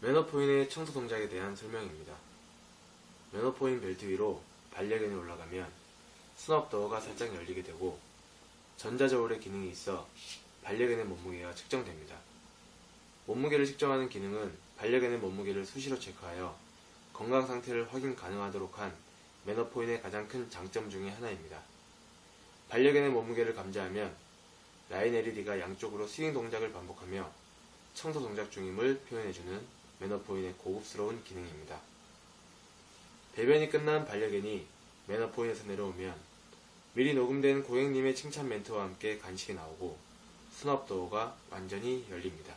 매너포인의 청소 동작에 대한 설명입니다. 매너포인 벨트 위로 반려견이 올라가면 수납도어가 살짝 열리게 되고 전자저울의 기능이 있어 반려견의 몸무게가 측정됩니다. 몸무게를 측정하는 기능은 반려견의 몸무게를 수시로 체크하여 건강 상태를 확인 가능하도록 한 매너포인의 가장 큰 장점 중의 하나입니다. 반려견의 몸무게를 감지하면 라인 LED가 양쪽으로 스윙 동작을 반복하며 청소 동작 중임을 표현해주는 매너포인의 고급스러운 기능입니다. 배변이 끝난 반려견이 매너포인에서 내려오면 미리 녹음된 고객님의 칭찬 멘트와 함께 간식이 나오고 수납도어가 완전히 열립니다.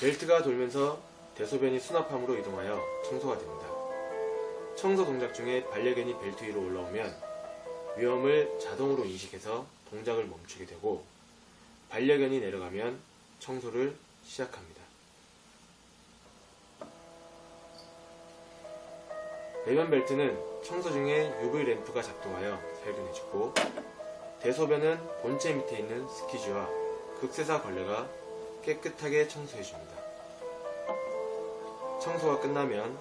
벨트가 돌면서 대소변이 수납함으로 이동하여 청소가 됩니다. 청소 동작 중에 반려견이 벨트 위로 올라오면 위험을 자동으로 인식해서 동작을 멈추게 되고 반려견이 내려가면 청소를 시작합니다. 배변 벨트는 청소 중에 UV 램프가 작동하여 살균해주고 대소변은 본체 밑에 있는 스키즈와 극세사 걸레가 깨끗하게 청소해줍니다. 청소가 끝나면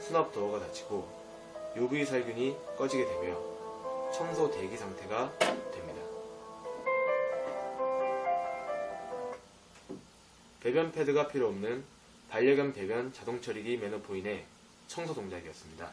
수납 도어가 닫히고 UV 살균이 꺼지게 되며 청소 대기 상태가 됩니다. 배변 패드가 필요 없는 반려견 배변 자동 처리기 매너포인의 청소 동작이었습니다.